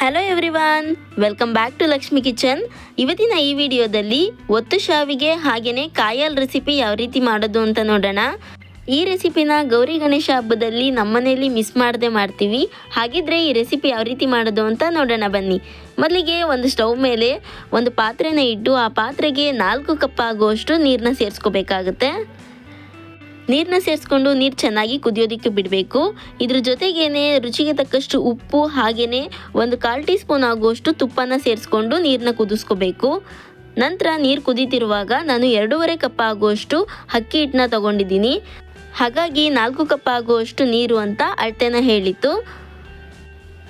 Hello everyone welcome back to Lakshmi kitchen ಇವತ್ತಿನ ಈ ವಿಡಿಯೋದಲ್ಲಿ ಒತ್ತು ಶಾವಿಗೆ ಹಾಗೆಯೇ ಕಾಯಲ್ ರೆಸಿಪಿ ಯಾವ ರೀತಿ ಮಾಡೋದು ಅಂತ ನೋಡೋಣ. ಈ ರೆಸಿಪಿನ ಗೌರಿ ಗಣೇಶ ಹಬ್ಬದಲ್ಲಿ ನಮ್ಮನೆಯಲ್ಲಿ ಮಿಸ್ ಮಾಡದೆ ಮಾಡ್ತೀವಿ. ಹಾಗಿದ್ರೆ ಈ ರೆಸಿಪಿ ಯಾವ ರೀತಿ ಮಾಡೋದು ಅಂತ ನೋಡೋಣ ಬನ್ನಿ. ಮೊದಲಿಗೆ ಒಂದು ಸ್ಟವ್ ಮೇಲೆ ಒಂದು ಪಾತ್ರೆನ ಇಟ್ಟು ಆ ಪಾತ್ರೆಗೆ ನಾಲ್ಕು ಕಪ್ ಆಗುವಷ್ಟು ನೀರನ್ನ ಸೇರಿಸ್ಕೋಬೇಕಾಗುತ್ತೆ. ನೀರನ್ನ ಸೇರಿಸ್ಕೊಂಡು ನೀರು ಚೆನ್ನಾಗಿ ಕುದಿಯೋದಕ್ಕೆ ಬಿಡಬೇಕು. ಇದ್ರ ಜೊತೆಗೇನೆ ರುಚಿಗೆ ತಕ್ಕಷ್ಟು ಉಪ್ಪು ಹಾಗೆಯೇ ಒಂದು ಕಾಲು ಟೀ ಸ್ಪೂನ್ ಆಗುವಷ್ಟು ತುಪ್ಪನ ಸೇರಿಸ್ಕೊಂಡು ನೀರನ್ನ ಕುದಿಸ್ಕೋಬೇಕು. ನಂತರ ನೀರು ಕುದೀತಿರುವಾಗ ನಾನು ಎರಡೂವರೆ ಕಪ್ ಆಗುವಷ್ಟು ಅಕ್ಕಿ ಹಿಟ್ಟನ್ನ ತಗೊಂಡಿದ್ದೀನಿ. ಹಾಗಾಗಿ ನಾಲ್ಕು ಕಪ್ ಆಗುವಷ್ಟು ನೀರು ಅಂತ ಅಳತೆನ ಹೇಳಿತ್ತು.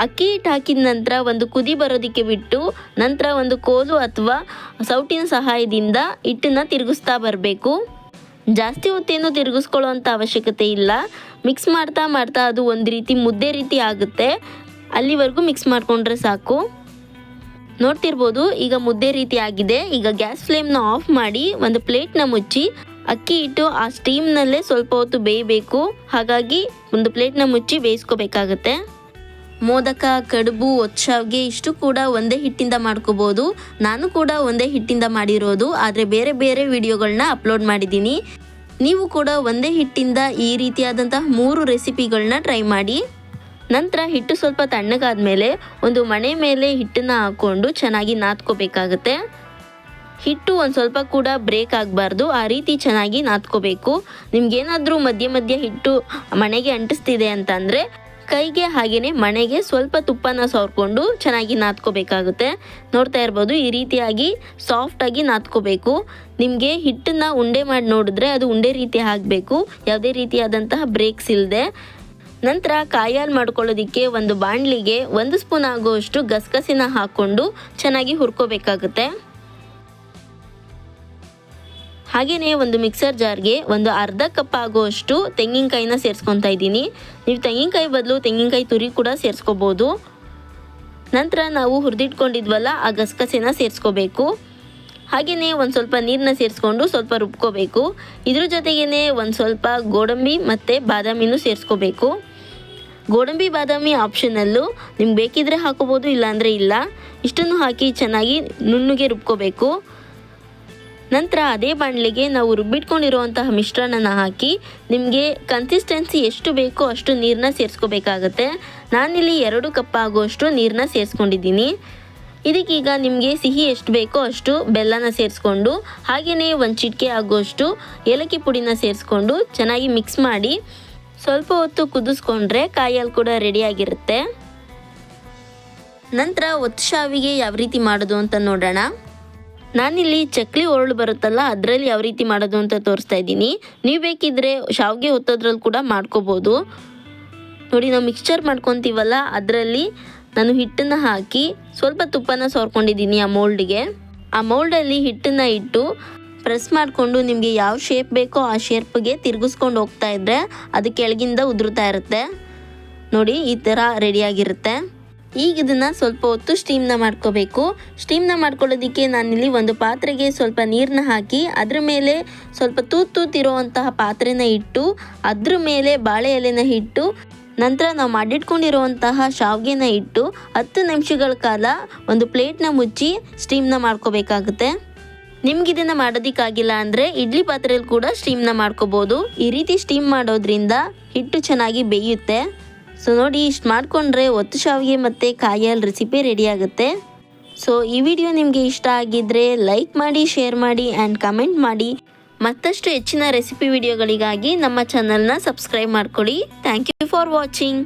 ಅಕ್ಕಿ ಹಿಟ್ಟು ಹಾಕಿದ ನಂತರ ಒಂದು ಕುದಿ ಬರೋದಕ್ಕೆ ಬಿಟ್ಟು ನಂತರ ಒಂದು ಕೋಲು ಅಥವಾ ಸೌಟಿನ ಸಹಾಯದಿಂದ ಹಿಟ್ಟನ್ನು ತಿರುಗಿಸ್ತಾ ಬರಬೇಕು. ಜಾಸ್ತಿ ಹೊತ್ತೇನು ತಿರುಗಿಸ್ಕೊಳ್ಳೋ ಅಂಥ ಅವಶ್ಯಕತೆ ಇಲ್ಲ. ಮಿಕ್ಸ್ ಮಾಡ್ತಾ ಮಾಡ್ತಾ ಅದು ಒಂದು ರೀತಿ ಮುದ್ದೆ ರೀತಿ ಆಗುತ್ತೆ. ಅಲ್ಲಿವರೆಗೂ ಮಿಕ್ಸ್ ಮಾಡಿಕೊಂಡ್ರೆ ಸಾಕು. ನೋಡ್ತಿರ್ಬೋದು, ಈಗ ಮುದ್ದೆ ರೀತಿ ಆಗಿದೆ. ಈಗ ಗ್ಯಾಸ್ ಫ್ಲೇಮ್ನ ಆಫ್ ಮಾಡಿ ಒಂದು ಪ್ಲೇಟ್ನ ಮುಚ್ಚಿ, ಅಕ್ಕಿ ಇಟ್ಟು ಆ ಸ್ಟೀಮ್ನಲ್ಲೇ ಸ್ವಲ್ಪ ಹೊತ್ತು ಬೇಯಬೇಕು. ಹಾಗಾಗಿ ಒಂದು ಪ್ಲೇಟ್ನ ಮುಚ್ಚಿ ಬೇಯಿಸ್ಕೋಬೇಕಾಗತ್ತೆ. ಮೋದಕ, ಕಡುಬು ಒಚ್ಚಾವ್ಗೆ ಇಷ್ಟು ಕೂಡ ಒಂದೇ ಹಿಟ್ಟಿಂದ ಮಾಡ್ಕೋಬೋದು. ನಾನು ಕೂಡ ಒಂದೇ ಹಿಟ್ಟಿಂದ ಮಾಡಿರೋದು, ಆದರೆ ಬೇರೆ ಬೇರೆ ವಿಡಿಯೋಗಳನ್ನ ಅಪ್ಲೋಡ್ ಮಾಡಿದ್ದೀನಿ. ನೀವು ಕೂಡ ಒಂದೇ ಹಿಟ್ಟಿಂದ ಈ ರೀತಿಯಾದಂತಹ ಮೂರು ರೆಸಿಪಿಗಳನ್ನ ಟ್ರೈ ಮಾಡಿ. ನಂತರ ಹಿಟ್ಟು ಸ್ವಲ್ಪ ತಣ್ಣಗಾದ ಮೇಲೆ ಒಂದು ಮಣೆ ಮೇಲೆ ಹಿಟ್ಟನ್ನು ಹಾಕ್ಕೊಂಡು ಚೆನ್ನಾಗಿ ನಾದ್ಕೋಬೇಕಾಗತ್ತೆ. ಹಿಟ್ಟು ಒಂದು ಸ್ವಲ್ಪ ಕೂಡ ಬ್ರೇಕ್ ಆಗಬಾರ್ದು, ಆ ರೀತಿ ಚೆನ್ನಾಗಿ ನಾದ್ಕೋಬೇಕು. ನಿಮ್ಗೇನಾದರೂ ಮಧ್ಯ ಮಧ್ಯ ಹಿಟ್ಟು ಮನೆಗೆ ಅಂಟಿಸ್ತಿದೆ ಅಂತಂದರೆ ಕೈಗೆ ಹಾಗೆಯೇ ಮಣೆಗೆ ಸ್ವಲ್ಪ ತುಪ್ಪನ ಸವರ್ಕೊಂಡು ಚೆನ್ನಾಗಿ ನಾದ್ಕೋಬೇಕಾಗುತ್ತೆ. ನೋಡ್ತಾ ಇರ್ಬೋದು, ಈ ರೀತಿಯಾಗಿ ಸಾಫ್ಟಾಗಿ ನಾದ್ಕೋಬೇಕು. ನಿಮಗೆ ಹಿಟ್ಟನ್ನು ಉಂಡೆ ಮಾಡಿ ನೋಡಿದ್ರೆ ಅದು ಉಂಡೆ ರೀತಿ ಹಾಕಬೇಕು ಯಾವುದೇ ರೀತಿಯಾದಂತಹ ಬ್ರೇಕ್ಸ್ ಇಲ್ಲದೆ ನಂತರ ಕಾಯಾಲ್ ಮಾಡ್ಕೊಳ್ಳೋದಿಕ್ಕೆ ಒಂದು ಬಾಣಲಿಗೆ ಒಂದು ಸ್ಪೂನ್ ಆಗುವಷ್ಟು ಗಸಗಸಿನ ಹಾಕ್ಕೊಂಡು ಚೆನ್ನಾಗಿ ಹುರ್ಕೋಬೇಕಾಗುತ್ತೆ. ಹಾಗೆಯೇ ಒಂದು ಮಿಕ್ಸರ್ ಜಾರ್ಗೆ ಒಂದು ಅರ್ಧ ಕಪ್ ಆಗುವಷ್ಟು ತೆಂಗಿನಕಾಯಿನ ಸೇರಿಸ್ಕೊತಾ ಇದ್ದೀನಿ. ನೀವು ತೆಂಗಿನಕಾಯಿ ಬದಲು ತೆಂಗಿನಕಾಯಿ ತುರಿ ಕೂಡ ಸೇರಿಸ್ಕೋಬೋದು. ನಂತರ ನಾವು ಹುರಿದಿಟ್ಕೊಂಡಿದ್ವಲ್ಲ, ಆ ಗಸಗಸೆನ ಸೇರಿಸ್ಕೋಬೇಕು. ಹಾಗೆಯೇ ಒಂದು ಸ್ವಲ್ಪ ನೀರನ್ನ ಸೇರಿಸ್ಕೊಂಡು ಸ್ವಲ್ಪ ರುಬ್ಕೋಬೇಕು. ಇದ್ರ ಜೊತೆಗೇ ಒಂದು ಸ್ವಲ್ಪ ಗೋಡಂಬಿ ಮತ್ತು ಬಾದಾಮಿನೂ ಸೇರಿಸ್ಕೋಬೇಕು. ಗೋಡಂಬಿ, ಬಾದಾಮಿ ಆಪ್ಷನಲ್ಲೂ ನಿಮ್ಗೆ ಬೇಕಿದ್ರೆ ಹಾಕೋಬೋದು, ಇಲ್ಲಾಂದರೆ ಇಲ್ಲ. ಇಷ್ಟನ್ನು ಹಾಕಿ ಚೆನ್ನಾಗಿ ನುಣ್ಣಗೆ ರುಬ್ಕೋಬೇಕು. ನಂತರ ಅದೇ ಬಾಣಲೆಗೆ ನಾವು ರುಬ್ಬಿಟ್ಕೊಂಡಿರುವಂತಹ ಮಿಶ್ರಣನ ಹಾಕಿ ನಿಮಗೆ ಕನ್ಸಿಸ್ಟೆನ್ಸಿ ಎಷ್ಟು ಬೇಕೋ ಅಷ್ಟು ನೀರನ್ನ ಸೇರಿಸ್ಕೋಬೇಕಾಗತ್ತೆ. ನಾನಿಲ್ಲಿ ಎರಡು ಕಪ್ ಆಗುವಷ್ಟು ನೀರನ್ನ ಸೇರಿಸ್ಕೊಂಡಿದ್ದೀನಿ. ಇದಕ್ಕೀಗ ನಿಮಗೆ ಸಿಹಿ ಎಷ್ಟು ಬೇಕೋ ಅಷ್ಟು ಬೆಲ್ಲನ ಸೇರಿಸ್ಕೊಂಡು ಹಾಗೆಯೇ ಒಂದು ಚಿಟಿಕೆ ಆಗುವಷ್ಟು ಏಲಕ್ಕಿ ಪುಡಿನ ಸೇರಿಸ್ಕೊಂಡು ಚೆನ್ನಾಗಿ ಮಿಕ್ಸ್ ಮಾಡಿ ಸ್ವಲ್ಪ ಹೊತ್ತು ಕುದಿಸ್ಕೊಂಡ್ರೆ ಕಾಯಲ್ಲಿ ಕೂಡ ರೆಡಿಯಾಗಿರುತ್ತೆ ನಂತರ ಒತ್ತು ಶಾವಿಗೆ ಯಾವ ರೀತಿ ಮಾಡೋದು ಅಂತ ನೋಡೋಣ. ನಾನಿಲ್ಲಿ ಚಕ್ಲಿ ಒರಳು ಬರುತ್ತಲ್ಲ, ಅದರಲ್ಲಿ ಯಾವ ರೀತಿ ಮಾಡೋದು ಅಂತ ತೋರಿಸ್ತಾ ಇದ್ದೀನಿ. ನೀವು ಬೇಕಿದ್ರೆ ಶಾವಿಗೆ ಹೊತ್ತೋದ್ರಲ್ಲಿ ಕೂಡ ಮಾಡ್ಕೋಬೋದು. ನೋಡಿ, ನಾವು ಮಿಕ್ಸ್ಚರ್ ಮಾಡ್ಕೊತೀವಲ್ಲ, ಅದರಲ್ಲಿ ನಾನು ಹಿಟ್ಟನ್ನು ಹಾಕಿ ಸ್ವಲ್ಪ ತುಪ್ಪನ ಸೋರ್ಕೊಂಡಿದ್ದೀನಿ ಆ ಮೋಲ್ಡ್ಗೆ. ಆ ಮೋಲ್ಡಲ್ಲಿ ಹಿಟ್ಟನ್ನು ಇಟ್ಟು ಪ್ರೆಸ್ ಮಾಡಿಕೊಂಡು ನಿಮಗೆ ಯಾವ ಶೇಪ್ ಬೇಕೋ ಆ ಶೇಪ್ಗೆ ತಿರುಗಿಸ್ಕೊಂಡು ಹೋಗ್ತಾ ಇದ್ದರೆ ಅದು ಕೆಳಗಿಂದ ಉದುರುತ್ತಾ ಇರುತ್ತೆ. ನೋಡಿ, ಈ ಥರ ರೆಡಿಯಾಗಿರುತ್ತೆ ಈಗ ಇದನ್ನು ಸ್ವಲ್ಪ ಹೊತ್ತು ಸ್ಟೀಮ್ನ ಮಾಡ್ಕೋಬೇಕು. ಸ್ಟೀಮ್ನ ಮಾಡ್ಕೊಳ್ಳೋದಕ್ಕೆ ನಾನಿಲ್ಲಿ ಒಂದು ಪಾತ್ರೆಗೆ ಸ್ವಲ್ಪ ನೀರನ್ನ ಹಾಕಿ, ಅದ್ರ ಮೇಲೆ ಸ್ವಲ್ಪ ತೂತ್ ತೂತಿರುವಂತಹ ಪಾತ್ರೆನ ಇಟ್ಟು, ಅದ್ರ ಮೇಲೆ ಬಾಳೆ ಎಲೆನ ಇಟ್ಟು, ನಂತರ ನಾವು ಮಾಡಿಟ್ಕೊಂಡಿರುವಂತಹ ಶಾವಿಗೆನ ಇಟ್ಟು, ಹತ್ತು ನಿಮಿಷಗಳ ಕಾಲ ಒಂದು ಪ್ಲೇಟ್ನ ಮುಚ್ಚಿ ಸ್ಟೀಮ್ನ ಮಾಡ್ಕೋಬೇಕಾಗುತ್ತೆ. ನಿಮ್ಗೆ ಇದನ್ನು ಮಾಡೋದಕ್ಕಾಗಿಲ್ಲ ಅಂದರೆ ಇಡ್ಲಿ ಪಾತ್ರೆಯಲ್ಲಿ ಕೂಡ ಸ್ಟೀಮ್ನ ಮಾಡ್ಕೋಬೋದು. ಈ ರೀತಿ ಸ್ಟೀಮ್ ಮಾಡೋದ್ರಿಂದ ಹಿಟ್ಟು ಚೆನ್ನಾಗಿ ಬೇಯುತ್ತೆ. ಸೊ ನೋಡಿ, ಇಷ್ಟು ಮಾಡಿಕೊಂಡ್ರೆ ಒತ್ತು ಶಾವಿಗೆ ಮತ್ತು ಕಾಯಲ್ ರೆಸಿಪಿ ರೆಡಿ ಆಗುತ್ತೆ. ಸೊ ಈ ವಿಡಿಯೋ ನಿಮಗೆ ಇಷ್ಟ ಆಗಿದ್ದರೆ ಲೈಕ್ ಮಾಡಿ ಶೇರ್ ಮಾಡಿ ಆ್ಯಂಡ್ ಕಮೆಂಟ್ ಮಾಡಿ. ಮತ್ತಷ್ಟು ಹೆಚ್ಚಿನ ರೆಸಿಪಿ ವಿಡಿಯೋಗಳಿಗಾಗಿ ನಮ್ಮ ಚಾನಲ್ನ ಸಬ್ಸ್ಕ್ರೈಬ್ ಮಾಡ್ಕೊಳ್ಳಿ. Thank you for watching